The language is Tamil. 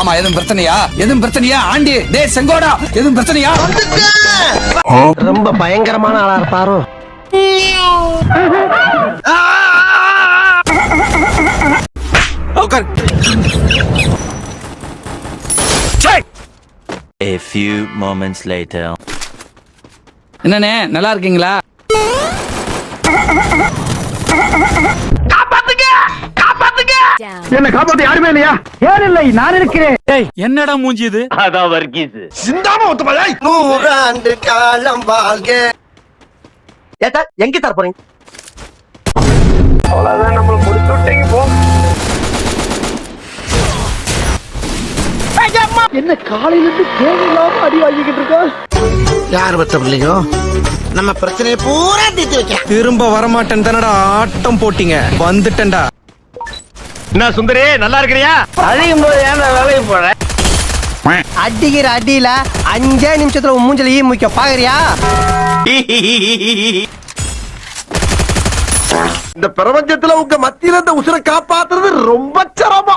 மாமா எதுவும் பிரச்சனையா? எதுவும் பிரச்சனையா? ஆண்டி டே செங்கோடா எதுவும் பிரச்சனையா? ரொம்ப பயங்கரமான ஆளா இருப்பாரோ. A few moments later. என்னண்ணே நல்லா இருக்கீங்களா? என்ன காப்பாத்த யாருமே இல்லையா? ஏன் இல்லை? நான் இருக்கிறேன். என்னடா மூஞ்சி இது? நூறாண்டு காலம் வாழ்க. ஏத்தா எங்க தர போறீங்க? அவ்வளவுதான் நம்ம முடிச்சு விட்டீங்க போ. என்ன காலையில இருந்து தேவையில்லாம அடி வாங்கிக்கிட்டு இருக்கா? யார் பத்த பிள்ளைங்க நம்ம பிரச்சனையை பூரா தீர்த்து வைக்கலாம் திரும்ப வரமாட்டேன் தானடா ஆட்டம் போட்டீங்க. வந்துட்டேன்டா. என்ன சுந்தரி நல்லா இருக்கிறியா? அழியும் போது ஏன் வேலைக்கு போற அடிக்கிற அடியில அஞ்சே நிமிஷத்துல உன் மூஞ்சில ஈ முக்கிய பாக்குறியா? இந்த பிரபஞ்சத்துல உங்க மத்தியில இந்த உசுரை காப்பாத்துறது ரொம்ப சிரமம்.